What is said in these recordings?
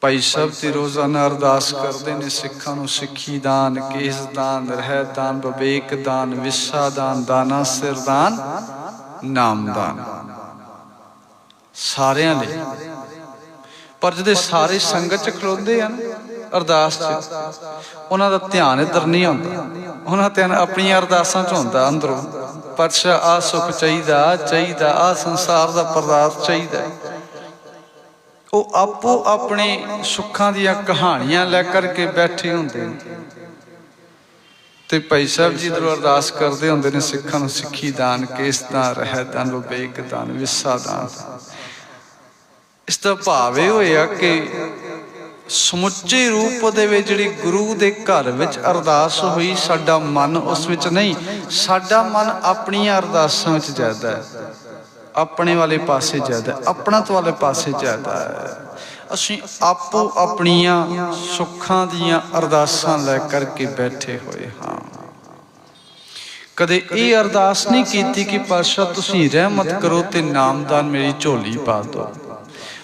ਭਾਈ ਸਾਹਿਬ ਤੇ ਰੋਜ਼ਾਨਾ ਅਰਦਾਸ ਕਰਦੇ ਨੇ ਸਿੱਖਾਂ ਨੂੰ ਸਿੱਖੀ ਦਾਨ, ਕੇਸ ਦਾਨ ਰਹਿ ਦਾਨ, ਵਿਵੇਕ ਦਾਨ, ਵਿਸਾ ਦਾਨ, ਦਾਨਾ, ਸਿਰ ਦਾਨ, ਨਾਮ ਦਾਨ। ਸਾਰਿਆਂ ਲਈ। ਪਰ ਜਦੋਂ ਸਾਰੇ ਸੰਗਤ ਚ ਖਲੋਂਦੇ ਹਨ ਅਰਦਾਸ ਚ, ਉਹਨਾਂ ਦਾ ਧਿਆਨ ਇੱਧਰ ਨਹੀਂ ਆਉਂਦਾ। ਉਹਨਾਂ ਦਾ ਧਿਆਨ ਆਪਣੀਆਂ ਅਰਦਾਸਾਂ ਚ ਹੁੰਦਾ, ਅੰਦਰੋਂ। ਪਰਸ਼ਾ ਆ ਸੁਖ ਚਾਹੀਦਾ ਚਾਹੀਦਾ ਆ ਸੰਸਾਰ ਦਾ ਪਰਦਾਸ ਚਾਹੀਦਾ। ਉਹ ਆਪੋ ਆਪਣੇ ਸੁੱਖਾਂ ਦੀਆਂ ਕਹਾਣੀਆਂ ਲੈ ਕਰਕੇ ਬੈਠੇ ਹੁੰਦੇ ਨੇ। ਤੇ ਭਾਈ ਸਾਹਿਬ ਜੀ ਦਰ ਅਰਦਾਸ ਕਰਦੇ ਹੁੰਦੇ ਨੇ, ਸਿੱਖਾਂ ਨੂੰ ਸਿੱਖੀ ਦਾਨ, ਕੇਸ ਦਾਨ ਰਹਿ ਦਾਨ, ਵਿਵੇਕ ਦਾਨ ਵਿਸਾ ਦਾਨ। ਇਸ ਦਾ ਭਾਵ ਇਹ ਹੋਇਆ ਕਿ ਸਮੁੱਚੇ ਰੂਪ ਦੇ ਵਿੱਚ ਜਿਹੜੀ ਗੁਰੂ ਦੇ ਘਰ ਵਿੱਚ ਅਰਦਾਸ ਹੋਈ, ਸਾਡਾ ਮਨ ਉਸ ਵਿੱਚ ਨਹੀਂ, ਸਾਡਾ ਮਨ ਆਪਣੀਆਂ ਅਰਦਾਸਾਂ ਵਿੱਚ ਜ਼ਿਆਦਾ ਹੈ। ਆਪਣੇ ਵਾਲੇ ਪਾਸੇ ਜ਼ਿਆਦਾ ਆਪਣਾ ਆਪਣਤ ਵਾਲੇ ਪਾਸੇ ਜ਼ਿਆਦਾ ਹੈ। ਅਸੀਂ ਆਪੋ ਆਪਣੀਆਂ ਸੁੱਖਾਂ ਦੀਆਂ ਅਰਦਾਸਾਂ ਲੈ ਕਰਕੇ ਬੈਠੇ ਹੋਏ ਹਾਂ। ਕਦੇ ਇਹ ਅਰਦਾਸ ਨਹੀਂ ਕੀਤੀ ਕਿ ਪਾਤਸ਼ਾਹ, ਤੁਸੀਂ ਰਹਿਮਤ ਕਰੋ ਤੇ ਨਾਮਦਾਨ ਮੇਰੀ ਝੋਲੀ ਪਾ ਦਿਓ।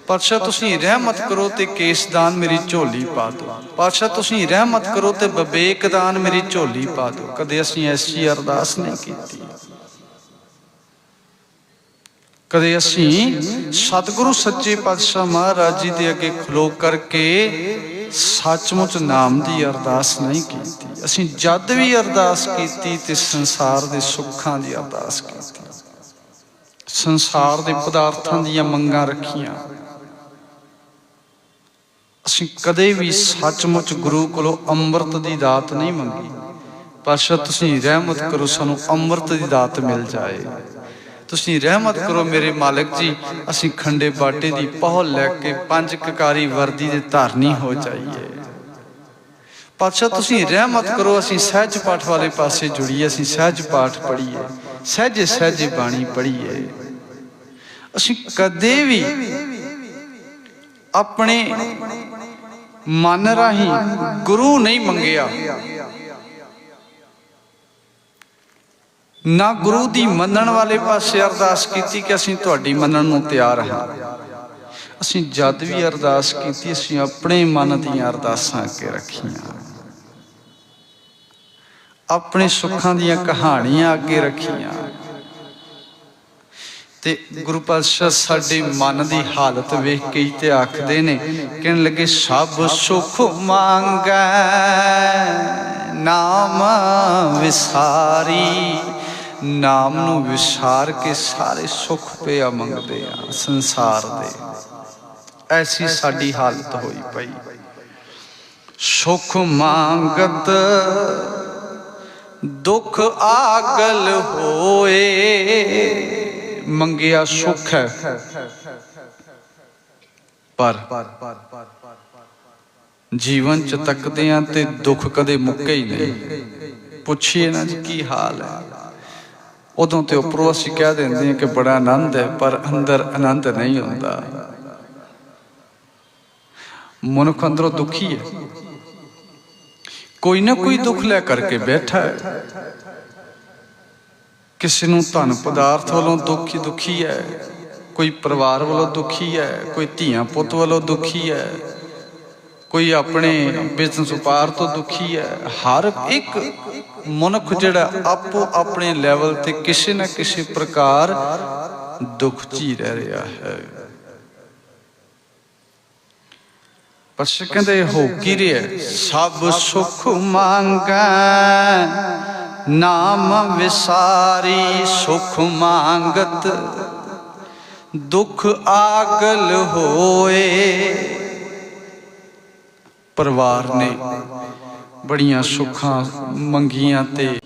ਪਾਤਸ਼ਾਹ, ਤੁਸੀਂ ਰਹਿਮਤ ਕਰੋ ਤੇ ਕੇਸਦਾਨ ਮੇਰੀ ਝੋਲੀ ਪਾ ਦਿਓ। ਪਾਤਸ਼ਾਹ, ਤੁਸੀਂ ਰਹਿਮਤ ਕਰੋ ਤੇ ਵਿਵੇਕਦਾਨ ਮੇਰੀ ਝੋਲੀ ਪਾ ਦਿਓ। ਕਦੇ ਅਸੀਂ ਐਸੀ ਅਰਦਾਸ ਨਹੀਂ ਕੀਤੀ। ਕਦੇ ਅਸੀਂ ਸਤਿਗੁਰੂ ਸੱਚੇ ਪਾਤਸ਼ਾਹ ਮਹਾਰਾਜ ਜੀ ਦੇ ਅੱਗੇ ਖਲੋ ਕਰਕੇ ਸੱਚਮੁੱਚ ਨਾਮ ਦੀ ਅਰਦਾਸ ਨਹੀਂ ਕੀਤੀ। ਅਸੀਂ ਜਦ ਵੀ ਅਰਦਾਸ ਕੀਤੀ ਤੇ ਸੰਸਾਰ ਦੇ ਸੁੱਖਾਂ ਦੀ ਅਰਦਾਸ ਕੀਤੀ। ਸੰਸਾਰ ਦੇ ਪਦਾਰਥਾਂ ਦੀਆਂ ਮੰਗਾਂ ਰੱਖੀਆਂ। ਅਸੀਂ ਕਦੇ ਵੀ ਸੱਚਮੁੱਚ ਗੁਰੂ ਕੋਲੋਂ ਅੰਮ੍ਰਿਤ ਦੀ ਦਾਤ ਨਹੀਂ ਮੰਗੀ। ਪਾਸ਼ਾ ਤੁਸੀਂ ਰਹਿਮਤ ਕਰੋ, ਸਾਨੂੰ ਅੰਮ੍ਰਿਤ ਦੀ ਦਾਤ ਮਿਲ ਜਾਏ। ਤੁਸੀਂ ਰਹਿਮਤ ਕਰੋ ਮੇਰੇ ਮਾਲਕ ਜੀ, ਅਸੀਂ ਖੰਡੇ ਬਾਟੇ ਦੀ ਪਹੁਲ ਲੈ ਕੇ ਪੰਜ ਕਕਾਰੀ ਵਰਦੀ ਦੇ ਧਾਰਨੀ ਹੋ ਜਾਈਏ। ਪਾਤਸ਼ਾਹ, ਤੁਸੀਂ ਰਹਿਮਤ ਕਰੋ, ਅਸੀਂ ਸਹਿਜ ਪਾਠ ਵਾਲੇ ਪਾਸੇ ਜੁੜੀਏ, ਅਸੀਂ ਸਹਿਜ ਪਾਠ ਪੜ੍ਹੀਏ, ਸਹਿਜੇ ਸਹਿਜੇ ਬਾਣੀ ਪੜ੍ਹੀਏ। ਅਸੀਂ ਕਦੇ ਵੀ ਆਪਣੇ ਮਨ ਰਾਹੀਂ ਗੁਰੂ ਨਹੀਂ ਮੰਗਿਆ। ਨਾ ਗੁਰੂ ਦੀ ਮੰਨਣ ਵਾਲੇ ਪਾਸੇ ਅਰਦਾਸ ਕੀਤੀ ਕਿ ਅਸੀਂ ਤੁਹਾਡੀ ਮੰਨਣ ਨੂੰ ਤਿਆਰ ਹਾਂ। ਅਸੀਂ ਜਦ ਵੀ ਅਰਦਾਸ ਕੀਤੀ, ਅਸੀਂ ਆਪਣੇ ਮਨ ਦੀਆਂ ਅਰਦਾਸਾਂ ਅੱਗੇ ਰੱਖੀਆਂ। ਆਪਣੇ ਸੁੱਖਾਂ ਦੀਆਂ ਕਹਾਣੀਆਂ ਅੱਗੇ ਰੱਖੀਆਂ। ਤੇ ਗੁਰੂ ਪਾਤਸ਼ਾਹ ਸਾਡੇ ਮਨ ਦੀ ਹਾਲਤ ਵੇਖ ਕੇ ਹੀ ਤੇ ਆਖਦੇ ਨੇ, ਕਹਿਣ ਲੱਗੇ, ਸਭ ਸੁਖ ਮੰਗੈ, ਨਾਮ ਵਿਸਾਰੀ ਨਾਮ ਨੂੰ ਵਿਸਾਰ ਕੇ ਸਾਰੇ ਸੁਖ ਪਿਆ ਮੰਗਦੇ ਆ, ਸੰਸਾਰ ਦੇ। ਐਸੀ ਸਾਡੀ ਹਾਲਤ ਹੋਈ ਪਈ। ਸੁਖ ਮੰਗਤ, ਦੁੱਖ ਆਗਲ ਹੋਏ, ਮੰਗਿਆ ਸੁਖ ਹੈ। ਪਰ ਜੀਵਨ ਚ ਤੱਕਦੇ ਆ ਤੇ ਦੁੱਖ ਕਦੇ ਮੁੱਕੇ ਹੀ ਨਹੀਂ। ਪੁੱਛੀਏ ਨਾ ਜੀ ਕੀ ਹਾਲ ਹੈ। ਉਦੋਂ ਤੇ ਉੱਪਰੋਂ ਅਸੀਂ ਕਹਿ ਦਿੰਦੇ ਹਾਂ ਕਿ ਬੜਾ ਆਨੰਦ ਹੈ, ਪਰ ਅੰਦਰ ਆਨੰਦ ਨਹੀਂ ਹੁੰਦਾ। ਮਨੁੱਖ ਅੰਦਰੋਂ ਦੁਖੀ ਹੈ। ਕੋਈ ਨਾ ਕੋਈ ਦੁੱਖ ਲੈ ਕਰਕੇ ਬੈਠਾ ਹੈ। ਕਿਸੇ ਨੂੰ ਧਨ ਪਦਾਰਥ ਵੱਲੋਂ ਦੁਖੀ ਦੁਖੀ ਹੈ। ਕੋਈ ਪਰਿਵਾਰ ਵੱਲੋਂ ਦੁਖੀ ਹੈ, ਕੋਈ ਧੀਆਂ ਪੁੱਤ ਵੱਲੋਂ ਦੁਖੀ ਹੈ। ਕੋਈ ਆਪਣੇ ਬਿਜ਼ਨਸ ਵਪਾਰ ਤੋਂ ਦੁਖੀ ਹੈ? ਹਰ ਇੱਕ ਮਨੁੱਖ ਜਿਹੜਾ ਆਪੋ ਆਪਣੇ ਲੈਵਲ ਤੇ ਕਿਸੇ ਨਾ ਕਿਸੇ ਪ੍ਰਕਾਰ ਦੁੱਖ 'ਚ ਹੀ ਰਹਿ ਰਿਹਾ ਹੈ। ਪਛ ਕਹਿੰਦੇ ਹੋ ਕੀ ਰਿਹਾ ਸਭ ਸੁਖ ਮੰਗੈ, ਨਾਮ ਵਿਸਾਰੀ ਸੁਖ ਮੰਗਤ, ਦੁਖ ਆਗਲ ਹੋਏ। ਪਰਿਵਾਰ ਨੇ ਬੜੀਆਂ ਸੁੱਖਾਂ ਮੰਗੀਆਂ ਤੇ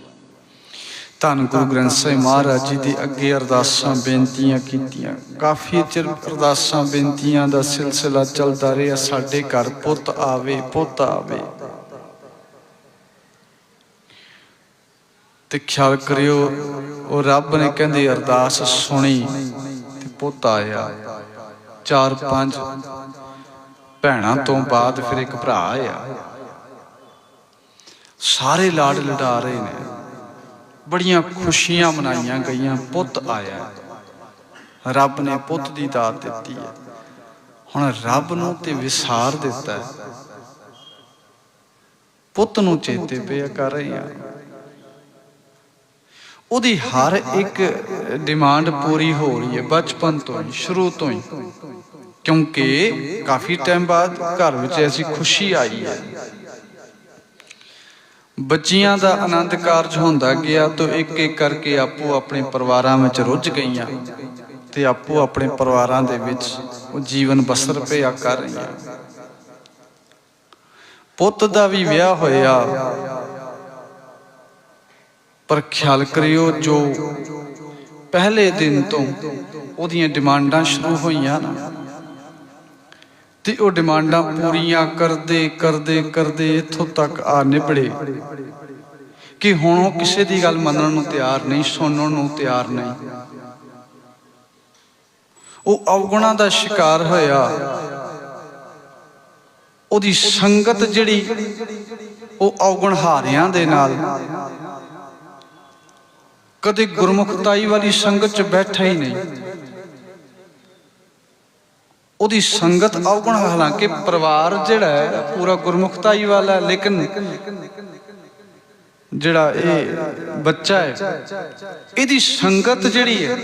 ਧੰਨ ਗੁਰੂ ਗ੍ਰੰਥ ਸਾਹਿਬ ਮਹਾਰਾਜ ਜੀ ਦੇ ਅੱਗੇ ਅਰਦਾਸਾਂ ਬੇਨਤੀਆਂ ਕੀਤੀਆਂ। ਕਾਫੀ ਚਿਰ ਅਰਦਾਸਾਂ ਬੇਨਤੀਆਂ ਦਾ ਸਿਲਸਿਲਾ ਚੱਲਦਾ ਰਿਹਾ, ਸਾਡੇ ਘਰ ਪੁੱਤ ਆਵੇ ਪੁੱਤ ਆਵੇ। ਤੇ ਖਿਆਲ ਕਰਿਓ, ਉਹ ਰੱਬ ਨੇ ਕਹਿੰਦੇ ਅਰਦਾਸ ਸੁਣੀ ਤੇ ਪੁੱਤ ਆਇਆ। ਚਾਰ ਪੰਜ ਭੈਣਾਂ ਤੋਂ ਬਾਅਦ ਫਿਰ ਇੱਕ ਭਰਾ ਆਇਆ। ਸਾਰੇ ਲਾਡ ਲਡਾ ਰਹੇ ਨੇ। ਬੜੀਆਂ ਖੁਸ਼ੀਆਂ ਮਨਾਈਆਂ ਗਈਆਂ। ਪੁੱਤ ਆਇਆ। ਰੱਬ ਨੇ ਪੁੱਤ ਦੀ ਦਾਤ ਦਿੱਤੀ ਹੈ। ਹੁਣ ਰੱਬ ਨੂੰ ਤੇ ਵਿਸਾਰ ਦਿੱਤਾ ਹੈ। ਪੁੱਤ ਨੂੰ ਚੇਤੇ ਪਿਆ ਕਰ ਰਹੇ ਆ ਉਹਦੀ ਹਰ ਇੱਕ ਡਿਮਾਂਡ ਪੂਰੀ ਹੋ ਰਹੀ ਹੈ। ਬਚਪਨ ਤੋਂ ਹੀ ਸ਼ੁਰੂ ਤੋਂ ਹੀ। ਕਿਉਂਕਿ ਕਾਫੀ ਟਾਈਮ ਬਾਅਦ ਘਰ ਵਿੱਚ ਐਸੀ ਖੁਸ਼ੀ ਆਈ ਹੈ। ਬੱਚੀਆਂ ਦਾ ਆਨੰਦ ਕਾਰਜ ਹੁੰਦਾ ਗਿਆ ਤਾਂ ਇੱਕ ਇੱਕ ਕਰਕੇ ਆਪੋ ਆਪਣੇ ਪਰਿਵਾਰਾਂ ਵਿੱਚ ਰੁੱਝ ਗਈਆਂ ਤੇ ਆਪੋ ਆਪਣੇ ਪਰਿਵਾਰਾਂ ਦੇ ਵਿੱਚ ਉਹ ਜੀਵਨ ਬਸਰ ਪਿਆ ਕਰ ਰਹੀਆਂ। ਪੁੱਤ ਦਾ ਵੀ ਵਿਆਹ ਹੋਇਆ। ਪਰ ਖਿਆਲ ਕਰਿਓ ਜੋ ਪਹਿਲੇ ਦਿਨ ਤੋਂ ਉਹਦੀਆਂ ਡਿਮਾਂਡਾਂ ਸ਼ੁਰੂ ਹੋਈਆਂ ਨਾ ਤੇ ਉਹ ਡਿਮਾਂਡਾਂ ਪੂਰੀਆਂ ਕਰਦੇ ਕਰਦੇ ਕਰਦੇ ਇੱਥੋਂ ਤੱਕ ਆ ਨਿਬੜੇ ਕਿ ਹੁਣ ਉਹ ਕਿਸੇ ਦੀ ਗੱਲ ਮੰਨਣ ਨੂੰ ਤਿਆਰ ਨਹੀਂ, ਸੁਣਨ ਨੂੰ ਤਿਆਰ ਨਹੀਂ। ਉਹ ਅਵਗੁਣਾ ਦਾ ਸ਼ਿਕਾਰ ਹੋਇਆ। ਉਹਦੀ ਸੰਗਤ ਜਿਹੜੀ, ਉਹ ਅਵਗੁਣ ਹਾਰਿਆਂ ਦੇ ਨਾਲ। ਕਦੇ ਗੁਰਮੁਖਤਾਈ ਵਾਲੀ ਸੰਗਤ 'ਚ ਬੈਠਾ ਹੀ ਨਹੀਂ। ਉਹਦੀ ਸੰਗਤ ਅਵਗੁਣ ਹਾਲਾਂਕਿ ਪਰਿਵਾਰ ਜਿਹੜਾ ਹੈ ਪੂਰਾ ਗੁਰਮੁਖਤਾਈ ਵਾਲਾ ਹੈ ਲੇਕਿਨ ਜਿਹੜਾ ਇਹ ਬੱਚਾ ਹੈ ਇਹਦੀ ਸੰਗਤ ਜਿਹੜੀ ਹੈ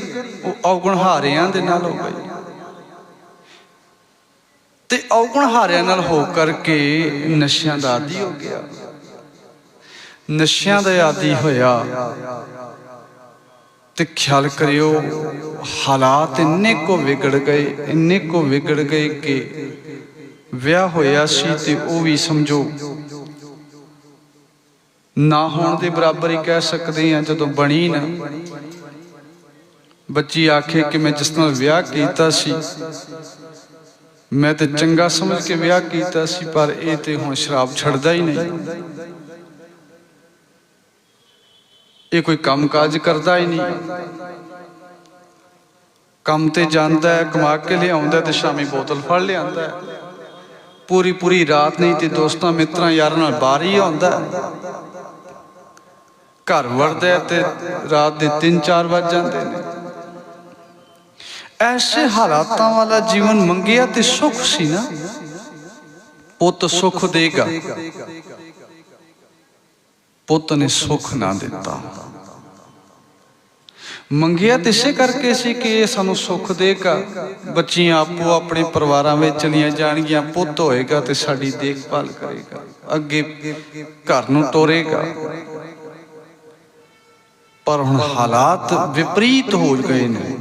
ਉਹ ਅਵਗੁਣ ਹਾਰਿਆਂ ਦੇ ਨਾਲ ਹੋ ਗਈ। ਤੇ ਅਵਗੁਣ ਹਾਰਿਆਂ ਨਾਲ ਹੋ ਕਰਕੇ ਨਸ਼ਿਆਂ ਦਾ ਆਦੀ ਹੋ ਗਿਆ। ਨਸ਼ਿਆਂ ਦਾ ਆਦੀ ਹੋਇਆ। ਤੇ ਖਿਆਲ ਕਰਿਓ ਹਾਲਾਤ ਇੰਨੇ ਕੋ ਵਿਗੜ ਗਏ, ਇੰਨੇ ਕੋ ਵਿਗੜ ਗਏ ਕਿ ਵਿਆਹ ਹੋਇਆ ਸੀ ਤੇ ਉਹ ਵੀ ਸਮਝੋ। ਨਾ ਹੋਣ ਦੇ ਬਰਾਬਰ ਹੀ ਕਹਿ ਸਕਦੇ ਆ ਜਦੋਂ ਬਣੀ ਨਾ। ਬੱਚੀ ਆਖੇ ਕਿ ਮੈਂ ਜਿਸ ਨਾਲ ਵਿਆਹ ਕੀਤਾ ਸੀ, ਮੈਂ ਤੇ ਚੰਗਾ ਸਮਝ ਕੇ ਵਿਆਹ ਕੀਤਾ ਸੀ, ਪਰ ਇਹ ਤੇ ਹੁਣ ਸ਼ਰਾਬ ਛੱਡਦਾ ਹੀ ਨਹੀਂ। ਇਹ ਕੋਈ ਕੰਮ ਕਾਜ ਕਰਦਾ ਹੀ ਨਹੀਂ। ਕੰਮ ਤੇ ਜਾਂਦਾ ਹੈ ਕਮਾ ਕੇ ਲਿਆਉਂਦਾ ਤੇ ਸ਼ਾਮੀ ਬੋਤਲ ਫੜ ਲਿਆਂਦਾ ਹੈ। ਪੂਰੀ ਪੂਰੀ ਰਾਤ ਨਹੀਂ ਤੇ ਦੋਸਤਾਂ ਮਿੱਤਰਾਂ ਯਾਰਾਂ ਨਾਲ ਬਾਹਰ ਹੀ ਆਉਂਦਾ ਘਰ ਵੜਦਾ ਤੇ ਰਾਤ ਦੇ 3-4 ਵੱਜ ਜਾਂਦੇ ਨੇ। ਐਸੇ ਹਾਲਾਤਾਂ ਵਾਲਾ ਜੀਵਨ ਮੰਗਿਆ ਤੇ ਸੁਖ ਸੀ ਨਾ। ਪੁੱਤ ਸੁਖ ਦੇਗਾ। ਪੁੱਤ ਨੇ ਸੁਖ ਨਾ ਦਿੱਤਾ। ਮੰਗਿਆ ਤੇ ਇਸੇ ਕਰਕੇ ਸੀ ਕਿ ਇਹ ਸਾਨੂੰ ਸੁੱਖ ਦੇਗਾ। ਬੱਚੀਆਂ ਆਪੋ ਆਪਣੇ ਪਰਿਵਾਰਾਂ ਵਿੱਚ ਚਲੀਆਂ ਜਾਣਗੀਆਂ, ਪੁੱਤ ਹੋਏਗਾ ਤੇ ਸਾਡੀ ਦੇਖਭਾਲ ਕਰੇਗਾ। ਅੱਗੇ ਘਰ ਨੂੰ ਤੋਰੇਗਾ। ਪਰ ਹੁਣ ਹਾਲਾਤ ਵਿਪਰੀਤ ਹੋ ਗਏ ਨੇ।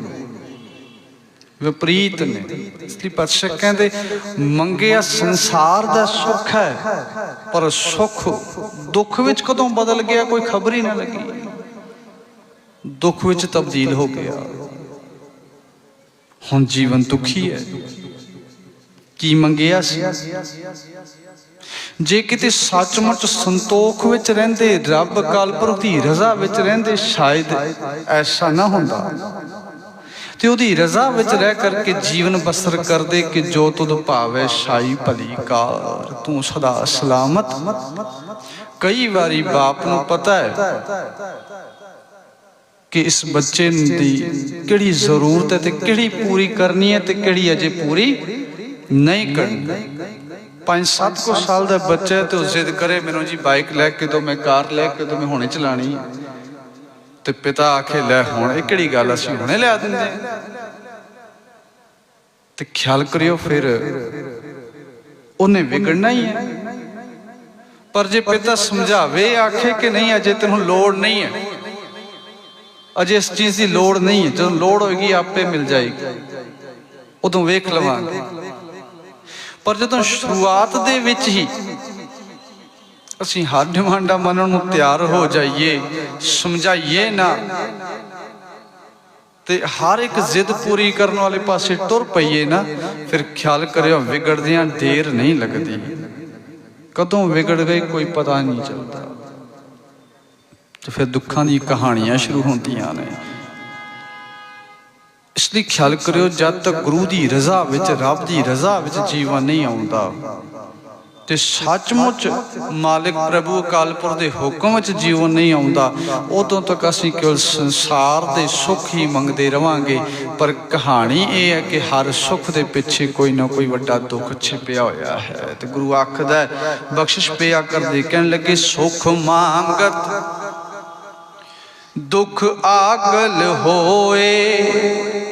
ਵਿਪਰੀਤ ਨੇ। ਇਸ ਲਈ ਪਾਤਸ਼ਾਹ ਕਹਿੰਦੇ, ਮੰਗਿਆ ਸੰਸਾਰ ਦਾ ਸੁੱਖ ਹੈ, ਪਰ ਸੁੱਖ ਦੁੱਖ ਵਿੱਚ ਕਦੋਂ ਬਦਲ ਗਿਆ ਕੋਈ ਖਬਰ ਹੀ ਨਾ ਲੱਗੀ। ਦੁੱਖ ਵਿੱਚ ਤਬਦੀਲ ਹੋ ਗਿਆ। ਹੁਣ ਜੀਵਨ ਦੁਖੀ ਹੈ। ਕੀ ਮੰਗਿਆ ਸੀ? ਜੇ ਕਿਤੇ ਸੱਚਮੁੱਚ ਸੰਤੋਖ ਵਿੱਚ ਰਹਿੰਦੇ, ਰੱਬ ਕਾਲਪੁਰਖ ਦੀ ਰਜ਼ਾ ਵਿੱਚ ਰਹਿੰਦੇ, ਸ਼ਾਇਦ ਐਸਾ ਨਾ ਹੁੰਦਾ। ਤੇ ਉਹਦੀ ਰਜ਼ਾ ਵਿੱਚ ਰਹਿ ਕਰਕੇ ਜੀਵਨ ਬਸਰ ਕਰਦੇ ਕਿ ਜੋ ਤੁਧ ਭਾਵੇ ਸ਼ਾਈ ਭਲੀ ਕਾਰ, ਤੂੰ ਸਦਾ ਸਲਾਮਤ। ਕਈ ਵਾਰੀ ਬਾਪ ਨੂੰ ਪਤਾ ਹੈ ਕਿ ਇਸ ਬੱਚੇ ਦੀ ਕਿਹੜੀ ਜ਼ਰੂਰਤ ਹੈ ਤੇ ਕਿਹੜੀ ਪੂਰੀ ਕਰਨੀ ਹੈ ਤੇ ਕਿਹੜੀ ਅਜੇ ਪੂਰੀ ਨਹੀਂ ਕਰਨੀ। ਪੰਜ ਸੱਤ ਕੋ ਸਾਲ ਦਾ ਬੱਚਾ ਤੇ ਉਹ ਜ਼ਿੱਦ ਕਰੇ, ਮੈਨੂੰ ਜੀ ਬਾਈਕ ਲੈ ਕੇ ਦਿਓ, ਮੈਂ ਕਾਰ ਲੈ ਕੇ ਦਿਓ, ਮੈਂ ਹੁਣੇ ਚਲਾਣੀ ਹੈ। ਤੇ ਪਿਤਾ ਆਖੇ, ਲੈ ਹੁਣ, ਇਹ ਕਿਹੜੀ ਗੱਲ ਅਸੀਂ ਹੁਣੇ ਲਿਆ ਦਿੰਦੇ ਤੇ ਖਿਆਲ ਕਰਿਓ ਫਿਰ, ਉਹਨੇ ਵਿਗੜਨਾ ਹੀ ਹੈ। ਪਰ ਜੇ ਪਿਤਾ ਸਮਝਾਵੇ, ਆਖੇ ਕਿ ਨਹੀਂ, ਅਜੇ ਤੈਨੂੰ ਲੋੜ ਨਹੀਂ ਹੈ। ਅਜੇ ਇਸ ਚੀਜ਼ ਦੀ ਲੋੜ ਨਹੀਂ ਹੈ। ਜਦੋਂ ਲੋੜ ਹੋਏਗੀ, ਆਪੇ ਮਿਲ ਜਾਏਗੀ। ਉਦੋਂ ਵੇਖ ਲਵਾਂਗੇ। ਪਰ ਜਦੋਂ ਸ਼ੁਰੂਆਤ ਦੇ ਵਿੱਚ ਹੀ ਅਸੀਂ ਹਰ ਡਿਮਾਂਡਾ ਮੰਨਣ ਨੂੰ ਤਿਆਰ ਹੋ ਜਾਈਏ, ਸਮਝਾਈਏ ਨਾ, ਤੇ ਹਰ ਇੱਕ ਜ਼ਿੱਦ ਪੂਰੀ ਕਰਨ ਵਾਲੇ ਪਾਸੇ ਟੁਰ ਪਈਏ ਨਾ, ਫਿਰ ਖਿਆਲ ਕਰਿਓ, ਵਿਗੜਦਿਆਂ ਦੇਰ ਨਹੀਂ ਲੱਗਦੀ। ਕਦੋਂ ਵਿਗੜ ਗਈ, ਕੋਈ ਪਤਾ ਨਹੀਂ ਚੱਲਦਾ। ਤੇ ਫਿਰ ਦੁੱਖਾਂ ਦੀ ਕਹਾਣੀਆਂ ਸ਼ੁਰੂ ਹੁੰਦੀਆਂ ਨੇ। ਇਸ ਲਈ ਖਿਆਲ ਕਰਿਓ, ਜਦ ਤੱਕ ਗੁਰੂ ਦੀ ਰਜ਼ਾ ਵਿੱਚ, ਰੱਬ ਦੀ ਰਜ਼ਾ ਵਿੱਚ ਜੀਵਨ ਨਹੀਂ ਆਉਂਦਾ, ਤੇ ਸੱਚਮੁੱਚ ਮਾਲਿਕ ਪ੍ਰਭੂ ਅਕਾਲਪੁਰ ਦੇ ਹੁਕਮ ਵਿੱਚ ਜੀਵਨ ਨਹੀਂ ਆਉਂਦਾ, ਉਦੋਂ ਤੱਕ ਅਸੀਂ ਕੇਵਲ ਸੰਸਾਰ ਦੇ ਸੁੱਖ ਹੀ ਮੰਗਦੇ ਰਵਾਂਗੇ। ਪਰ ਕਹਾਣੀ ਇਹ ਹੈ ਕਿ ਹਰ ਸੁੱਖ ਦੇ ਪਿੱਛੇ ਕੋਈ ਨਾ ਕੋਈ ਵੱਡਾ ਦੁੱਖ ਛਿਪਿਆ ਹੋਇਆ ਹੈ। ਤੇ ਗੁਰੂ ਆਖਦਾ ਬਖਸ਼ਿਸ਼ ਪਿਆ ਕਰਦੇ, ਕਹਿਣ ਲੱਗੇ, ਸੁੱਖ ਮੰਗਤ ਦੁਖ ਆਗਲ ਹੋਏ।